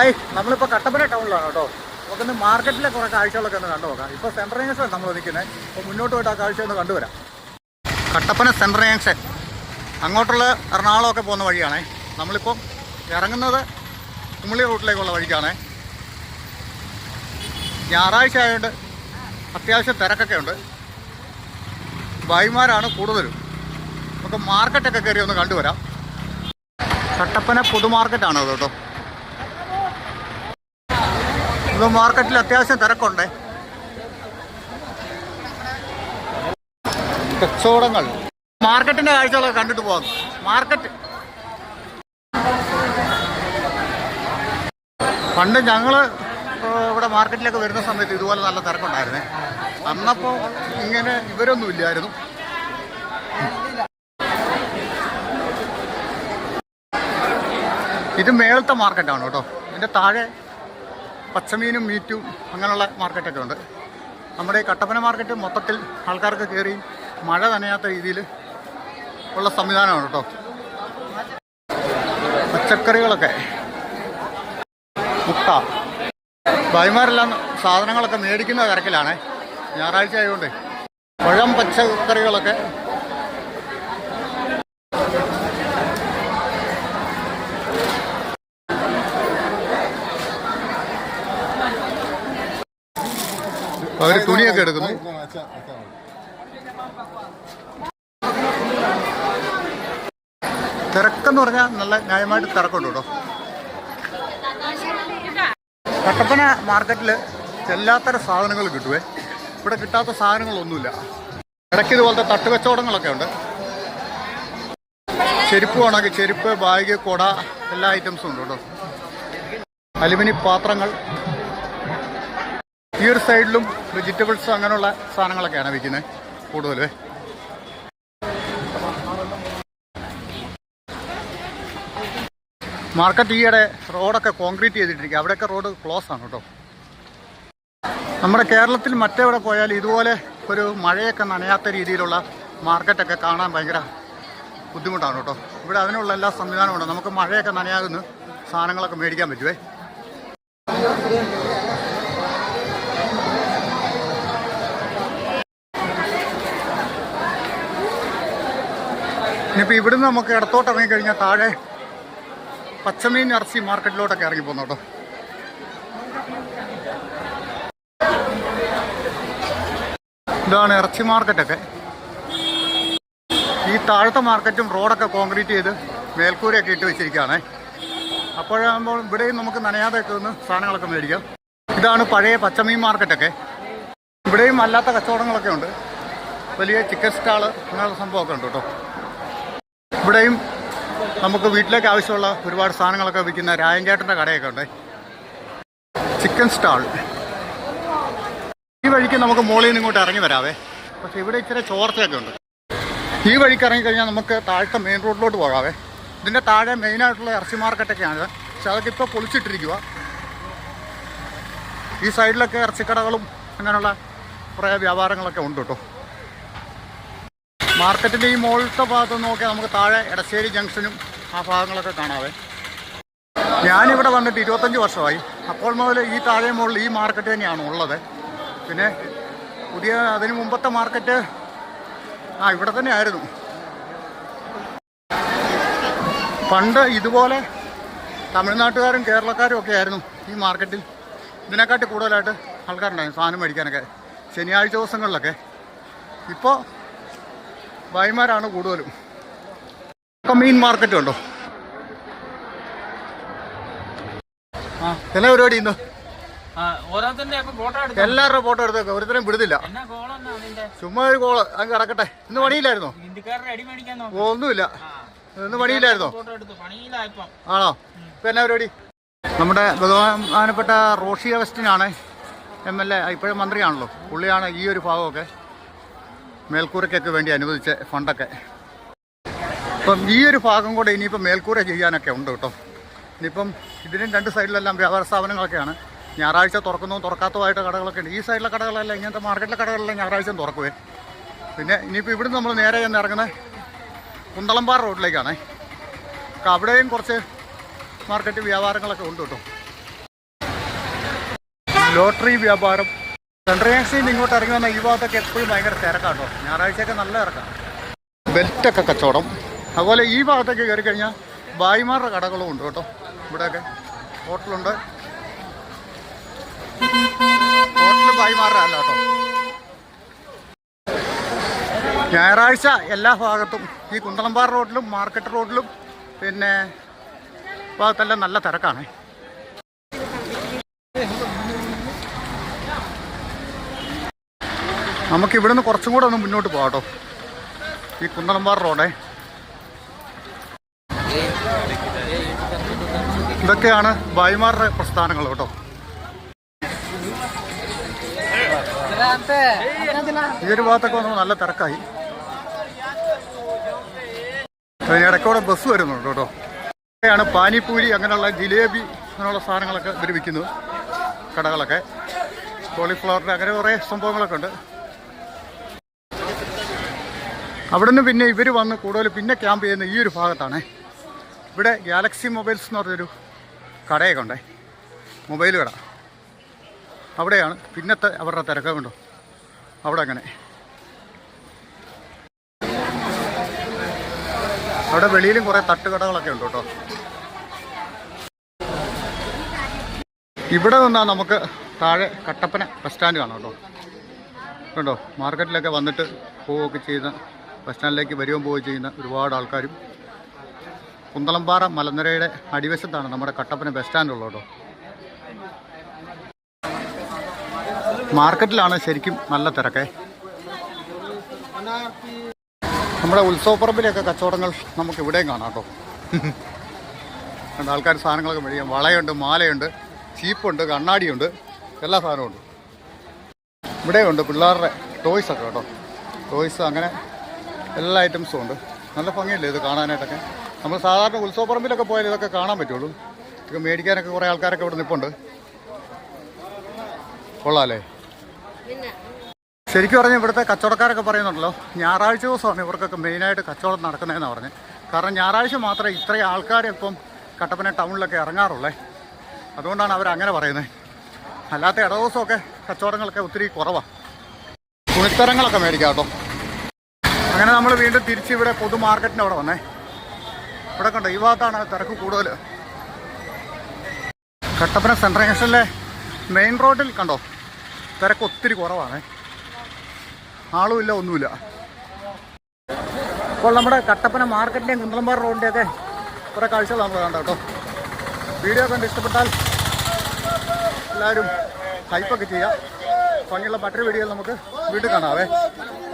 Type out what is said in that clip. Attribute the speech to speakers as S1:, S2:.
S1: Hi നമ്മളിപ്പോൾ കട്ടപ്പന ടൗണിലാണ് കേട്ടോ. നമുക്കൊന്ന് മാർക്കറ്റിലെ കുറേ കാഴ്ചകളൊക്കെ ഒന്ന് കണ്ടു നോക്കാം. ഇപ്പോൾ സെൻട്രൽ ജംഗ്ഷൻ നമ്മൾ നിൽക്കുന്നത് അപ്പോൾ മുന്നോട്ട് പോയിട്ട് ആ കാഴ്ച ഒന്ന് കണ്ടുവരാം. കട്ടപ്പന സെൻട്രൽ ജംഗ്ഷൻ അങ്ങോട്ടുള്ള എറണാകുളമൊക്കെ പോകുന്ന വഴിയാണേ. നമ്മളിപ്പോൾ ഇറങ്ങുന്നത് കുമളി റൂട്ടിലേക്കുള്ള വഴിക്കാണേ. ഞായറാഴ്ച ആയതുകൊണ്ട് അത്യാവശ്യം തിരക്കൊക്കെ ഉണ്ട്. ഭായിമാരാണ് കൂടുതലും. നമുക്ക് മാർക്കറ്റൊക്കെ കയറി ഒന്ന് കണ്ടുവരാം. കട്ടപ്പന പൊതുമാർക്കറ്റാണ് കേട്ടോ. ഇത് മാർക്കറ്റിൽ അത്യാവശ്യം തിരക്കുണ്ട്. കച്ചവടങ്ങൾ. മാർക്കറ്റിന്റെ കാഴ്ചകളൊക്കെ കണ്ടിട്ട് പോകാം മാർക്കറ്റ്. പണ്ട് ഞങ്ങൾ ഇവിടെ മാർക്കറ്റിലൊക്കെ വരുന്ന സമയത്ത് ഇതുപോലെ നല്ല തിരക്കുണ്ടായിരുന്നേ. അന്നപ്പോൾ ഇങ്ങനെ ഇവരൊന്നും ഇല്ലായിരുന്നു. ഇത് മേളത്തെ മാർക്കറ്റാണ് കേട്ടോ. ഇതിന്റെ താഴെ പച്ചമീനും മീറ്റും അങ്ങനെയുള്ള മാർക്കറ്റൊക്കെ ഉണ്ട്. നമ്മുടെ ഈ കട്ടപ്പന മാർക്കറ്റ് മൊത്തത്തിൽ ആൾക്കാർക്ക് കയറി മഴ നനയാത്ത രീതിയിൽ ഉള്ള സംവിധാനമാണ് കേട്ടോ. പച്ചക്കറികളൊക്കെ. മുട്ട. ഭായിമാരെല്ലാം സാധനങ്ങളൊക്കെ മേടിക്കുന്ന തിരക്കിലാണ്. ഞായറാഴ്ച ആയതുകൊണ്ട്. പഴം പച്ചക്കറികളൊക്കെ അവർ തുണിയൊക്കെ എടുക്കുന്നു. തിരക്കെന്ന് പറഞ്ഞാൽ നല്ല ന്യായമായിട്ട് തിരക്കുണ്ട് കേട്ടോ. കട്ടപ്പന മാർക്കറ്റിൽ എല്ലാത്തരം സാധനങ്ങൾ കിട്ടുവേ. ഇവിടെ കിട്ടാത്ത സാധനങ്ങളൊന്നുമില്ല. ഇടയ്ക്ക് ഇതുപോലത്തെ തട്ടുകച്ചവടങ്ങളൊക്കെ ഉണ്ട്. ചെരുപ്പ് വേണമെങ്കിൽ ചെരുപ്പ് ബാഗ് കുട എല്ലാ ഐറ്റംസും ഉണ്ട് കേട്ടോ. അലുമിനി പാത്രങ്ങൾ ഈ ഒരു സൈഡിലും വെജിറ്റബിൾസ് അങ്ങനെയുള്ള സാധനങ്ങളൊക്കെയാണ് വിൽക്കുന്നത് കൂടുതൽ മാർക്കറ്റ് ഈയിടെ റോഡൊക്കെ കോൺക്രീറ്റ് ചെയ്തിട്ടിരിക്കുക അവിടെയൊക്കെ റോഡ് ക്ലോസ് ആണ് കേട്ടോ. നമ്മുടെ കേരളത്തിൽ മറ്റെവിടെ പോയാൽ ഇതുപോലെ ഒരു മഴയൊക്കെ നനയാത്ത രീതിയിലുള്ള മാർക്കറ്റൊക്കെ കാണാൻ ഭയങ്കര ബുദ്ധിമുട്ടാണ് കേട്ടോ. ഇവിടെ അതിനുള്ള എല്ലാ സംവിധാനവും ഉണ്ട്. നമുക്ക് മഴയൊക്കെ നനയാകുന്ന സാധനങ്ങളൊക്കെ മേടിക്കാൻ പറ്റുമേ ഇനിയിപ്പോൾ ഇവിടുന്ന് നമുക്ക് ഇടത്തോട്ട് ഇറങ്ങിക്കഴിഞ്ഞാൽ താഴെ പച്ചമീൻ ഇറച്ചി മാർക്കറ്റിലോട്ടൊക്കെ ഇറങ്ങി പോകുന്നു കേട്ടോ. ഇതാണ് ഇറച്ചി മാർക്കറ്റൊക്കെ. ഈ താഴത്തെ മാർക്കറ്റും റോഡൊക്കെ കോൺക്രീറ്റ് ചെയ്ത് മേൽക്കൂരയൊക്കെ ഇട്ട് വെച്ചിരിക്കുകയാണേ. അപ്പോഴാകുമ്പോൾ ഇവിടെയും നമുക്ക് നനയാതെയൊക്കെ ഒന്ന് സാധനങ്ങളൊക്കെ മേടിക്കാം. ഇതാണ് പഴയ പച്ചമീൻ മാർക്കറ്റൊക്കെ. ഇവിടെയും അല്ലാത്ത കച്ചവടങ്ങളൊക്കെ ഉണ്ട്. വലിയ ചിക്കൻ സ്റ്റാൾ അങ്ങനെയുള്ള സംഭവമൊക്കെ ഉണ്ട് കേട്ടോ. ഇവിടെയും നമുക്ക് വീട്ടിലേക്ക് ആവശ്യമുള്ള ഒരുപാട് സാധനങ്ങളൊക്കെ വിൽക്കുന്ന രായൻചേട്ടന്റെ കടയൊക്കെ ഉണ്ട്. ചിക്കൻ സ്റ്റാൾ ഈ വഴിക്ക് നമുക്ക് നിന്ന് ഇങ്ങോട്ട് ഇറങ്ങി വരാവേ. പക്ഷെ ഇവിടെ ഇച്ചിരി ചോർച്ചയൊക്കെ ഉണ്ട്. ഈ വഴിക്ക് ഇറങ്ങിക്കഴിഞ്ഞാൽ നമുക്ക് താഴത്തെ മെയിൻ റോഡിലോട്ട് പോകാവേ. ഇതിന്റെ താഴെ മെയിനായിട്ടുള്ള ഇറച്ചി മാർക്കറ്റൊക്കെയാണ്. പക്ഷെ അതൊക്കെ ഇപ്പോൾ പൊളിച്ചിട്ടിരിക്കുക ഈ സൈഡിലൊക്കെ ഇറച്ചിക്കടകളും അങ്ങനെയുള്ള കുറേ വ്യാപാരങ്ങളൊക്കെ ഉണ്ട് കേട്ടോ. മാർക്കറ്റിന്റെ ഈ മുകളിലത്തെ ഭാഗത്ത് നോക്കിയാൽ നമുക്ക് താഴെ എടശ്ശേരി ജംഗ്ഷനും ആ ഭാഗങ്ങളൊക്കെ കാണാവേ. ഞാനിവിടെ വന്നിട്ട് ഇരുപത്തഞ്ച് വർഷമായി. അപ്പോൾ മുതൽ ഈ താഴെ മുകളിൽ ഈ മാർക്കറ്റ് തന്നെയാണ് ഉള്ളത്. പിന്നെ പുതിയ അതിന് മുമ്പത്തെ മാർക്കറ്റ് ആ ഇവിടെ തന്നെ ആയിരുന്നു പണ്ട് ഇതുപോലെ തമിഴ്നാട്ടുകാരും കേരളക്കാരും ഒക്കെ ആയിരുന്നു ഈ മാർക്കറ്റിൽ ഇതിനെക്കാട്ടി കൂടുതലായിട്ട് ആൾക്കാരുണ്ടായിരുന്നു സാധനം മേടിക്കാനൊക്കെ ശനിയാഴ്ച ദിവസങ്ങളിലൊക്കെ. ഇപ്പോൾ ഭായിമാരാണ് കൂടുതലും. മീൻ മാർക്കറ്റ് ഉണ്ടോ. എന്നാ പരിപാടി ഇന്ന്? എല്ലാവരുടെ ഫോട്ടോ എടുത്തേക്ക്. ഒരുത്തരം വിടുന്നില്ല. ചുമ്മാ ഒരു കോൾ അങ്ങ് കിടക്കട്ടെ. ഇന്ന് പണിയില്ലായിരുന്നോ? ഒന്നുമില്ല. ഇന്ന് പണിയില്ലായിരുന്നോ? ആണോ? ഇപ്പൊ എന്നാ പരിപാടി? നമ്മുടെ ബഹുമാനപ്പെട്ട റോഷി അഗസ്റ്റിനാണ് എം എൽ എ ഇപ്പോഴും മന്ത്രിയാണല്ലോ. പുള്ളിയാണ് ഈ ഒരു ഭാഗമൊക്കെ മേൽക്കൂരയ്ക്കൊക്കെ വേണ്ടി അനുവദിച്ച ഫണ്ടൊക്കെ. അപ്പം ഈ ഒരു ഭാഗം കൂടെ ഇനിയിപ്പം മേൽക്കൂര ചെയ്യാനൊക്കെ ഉണ്ട് കേട്ടോ. ഇനിയിപ്പം ഇതിനും രണ്ട് സൈഡിലെല്ലാം വ്യാപാര സ്ഥാപനങ്ങളൊക്കെയാണ്. ഞായറാഴ്ച തുറക്കുന്നതും തുറക്കാത്തതുമായിട്ട് കടകളൊക്കെ ഉണ്ട്. ഈ സൈഡിലെ കടകളല്ല ഇങ്ങനത്തെ മാർക്കറ്റിലെ കടകളെല്ലാം ഞായറാഴ്ച തുറക്കുവേ. പിന്നെ ഇനിയിപ്പോൾ ഇവിടുന്ന് നമ്മൾ നേരെ ചെന്ന് ഇറങ്ങുന്നത് കുന്തളമ്പാറ റോഡിലേക്കാണേ. അവിടെയും കുറച്ച് മാർക്കറ്റ് വ്യാപാരങ്ങളൊക്കെ ഉണ്ട് കേട്ടോ. ലോട്ടറി വ്യാപാരം സെൻട്രൽ ഇങ്ങോട്ട് ഇറങ്ങി വന്ന ഈ ഭാഗത്തൊക്കെ എപ്പോഴും ഭയങ്കര തിരക്കാട്ടോ. ഞായറാഴ്ചയൊക്കെ നല്ല തിരക്കാണ് ബെൽറ്റൊക്കെ കച്ചവടം. അതുപോലെ ഈ ഭാഗത്തൊക്കെ കയറി കഴിഞ്ഞാൽ ബായിമാരുടെ കടകളും ഉണ്ട് കേട്ടോ. ഇവിടെയൊക്കെ ഹോട്ടലുണ്ട്. ഹോട്ടൽ ബായിമാരുടെ അല്ല കേട്ടോ. ഞായറാഴ്ച എല്ലാ ഭാഗത്തും ഈ കുന്തളമ്പാറ റോഡിലും മാർക്കറ്റ് റോഡിലും പിന്നെ ഭാഗത്തെല്ലാം നല്ല തിരക്കാണ്. നമുക്ക് ഇവിടെ നിന്ന് കുറച്ചും കൂടെ ഒന്ന് മുന്നോട്ട് പോകാം കേട്ടോ. ഈ കുന്തളമ്പാറ റോഡേ. ഇതൊക്കെയാണ് ഭായിമാരുടെ പ്രസ്ഥാനങ്ങൾ കേട്ടോ. ഈ ഒരു ഭാഗത്തൊക്കെ വന്നപ്പോൾ നല്ല തിരക്കായി. ഇടയ്ക്കൂടെ ബസ് വരുന്നുണ്ട് കേട്ടോ. ഇവിടെയാണ് പാനിപ്പൂരി അങ്ങനെയുള്ള ജിലേബി അങ്ങനെയുള്ള സാധനങ്ങളൊക്കെ ഇവർ വിൽക്കുന്നത്. കടകളൊക്കെ. കോളിഫ്ലവറിന്റെ അങ്ങനെ കുറേ സംഭവങ്ങളൊക്കെ ഉണ്ട്. അവിടെ നിന്ന് പിന്നെ ഇവർ വന്ന് കൂടുതൽ പിന്നെ ക്യാമ്പ് ചെയ്യുന്ന ഈ ഒരു ഭാഗത്താണ്. ഇവിടെ ഗാലക്സി മൊബൈൽസ് എന്ന് പറഞ്ഞൊരു കടയൊക്കെ ഉണ്ടേ. മൊബൈൽ കട. അവിടെയാണ് പിന്നത്തെ അവരുടെ തിരക്ക് കണ്ടോ? അവിടെ അങ്ങനെ. അവിടെ വെളിയിലും കുറേ തട്ടുകടകളൊക്കെ ഉണ്ട് കേട്ടോ. ഇവിടെ നിന്നാൽ നമുക്ക് താഴെ കട്ടപ്പന ബസ് സ്റ്റാൻഡ് കാണാം കേട്ടോ. കണ്ടോ? മാർക്കറ്റിലൊക്കെ വന്നിട്ട് പോവുകയൊക്കെ ചെയ്യുന്ന ബസ് സ്റ്റാൻഡിലേക്ക് വരികയും പോവുകയും ചെയ്യുന്ന ഒരുപാട് ആൾക്കാരും കുന്തളംപാറ മലനിരയുടെ അടിവശത്താണ് നമ്മുടെ കട്ടപ്പന ബസ് സ്റ്റാൻഡ് ഉള്ളത് കേട്ടോ. മാർക്കറ്റിലാണ് ശരിക്കും നല്ല തിരക്കേ. നമ്മുടെ ഉത്സവപ്പറമ്പിലെയൊക്കെ കച്ചവടങ്ങൾ നമുക്ക് ഇവിടെയും കാണാം കേട്ടോ. ആൾക്കാർ സാധനങ്ങളൊക്കെ മേടിക്കാം. വളയുണ്ട് മാലയുണ്ട് ചീപ്പുണ്ട് കണ്ണാടിയുണ്ട് എല്ലാ സാധനവും ഉണ്ട്. ഇവിടെയുണ്ട് പിള്ളേരുടെ ടോയ്സൊക്കെ കേട്ടോ. ടോയ്സ് അങ്ങനെ എല്ലാ ഐറ്റംസും ഉണ്ട്. നല്ല ഭംഗിയല്ലേ ഇത് കാണാനായിട്ടൊക്കെ? നമ്മൾ സാധാരണ ഉത്സവപ്പറമ്പിലൊക്കെ പോയാൽ ഇതൊക്കെ കാണാൻ പറ്റുള്ളൂ. ഇതൊക്കെ മേടിക്കാനൊക്കെ കുറേ ആൾക്കാരൊക്കെ ഇവിടെ നിൽപ്പുണ്ട് കൊള്ളാമല്ലേ ശരിക്കും പറഞ്ഞാൽ ഇവിടുത്തെ കച്ചവടക്കാരൊക്കെ പറയുന്നുണ്ടല്ലോ ഞായറാഴ്ച ദിവസമാണ് ഇവർക്കൊക്കെ മെയിനായിട്ട് കച്ചവടം നടക്കുന്നതെന്ന് പറഞ്ഞ്. കാരണം ഞായറാഴ്ച മാത്രമേ ഇത്രയും ആൾക്കാർ ഇപ്പം കട്ടപ്പന ടൗണിലൊക്കെ ഇറങ്ങാറുള്ളേ. അതുകൊണ്ടാണ് അവർ അങ്ങനെ പറയുന്നത് അല്ലാത്ത ഇട ദിവസമൊക്കെ കച്ചവടങ്ങളൊക്കെ ഒത്തിരി കുറവാണ് തുണിത്തരങ്ങളൊക്കെ മേടിക്കാം കേട്ടോ. അങ്ങനെ നമ്മൾ വീണ്ടും തിരിച്ച് ഇവിടെ പൊതു മാർക്കറ്റിന്റെ അവിടെ വന്നേ. ഇവിടെ കണ്ടോ ഈ ഭാഗത്താണ് തിരക്ക് കൂടുതൽ കട്ടപ്പന സെൻട്രൽ ജംഗ്ഷനിലെ മെയിൻ റോഡിൽ കണ്ടോ തിരക്ക് ഒത്തിരി കുറവാണ്. ആളുമില്ല ഒന്നുമില്ല. അപ്പോൾ നമ്മുടെ കട്ടപ്പന മാർക്കറ്റിന്റെയും കുന്തളമ്പാറ റോഡിന്റെയൊക്കെ കുറേ കാഴ്ചകൾ നമ്മൾ കണ്ടോ കേട്ടോ. വീഡിയോ കണ്ട് ഇഷ്ടപ്പെട്ടാൽ എല്ലാവരും ഹൈപ്പൊക്കെ ചെയ്യുക. ഭംഗിയുള്ള മറ്റൊരു വീഡിയോയിൽ നമുക്ക് വീട്ടിൽ കാണാവേ.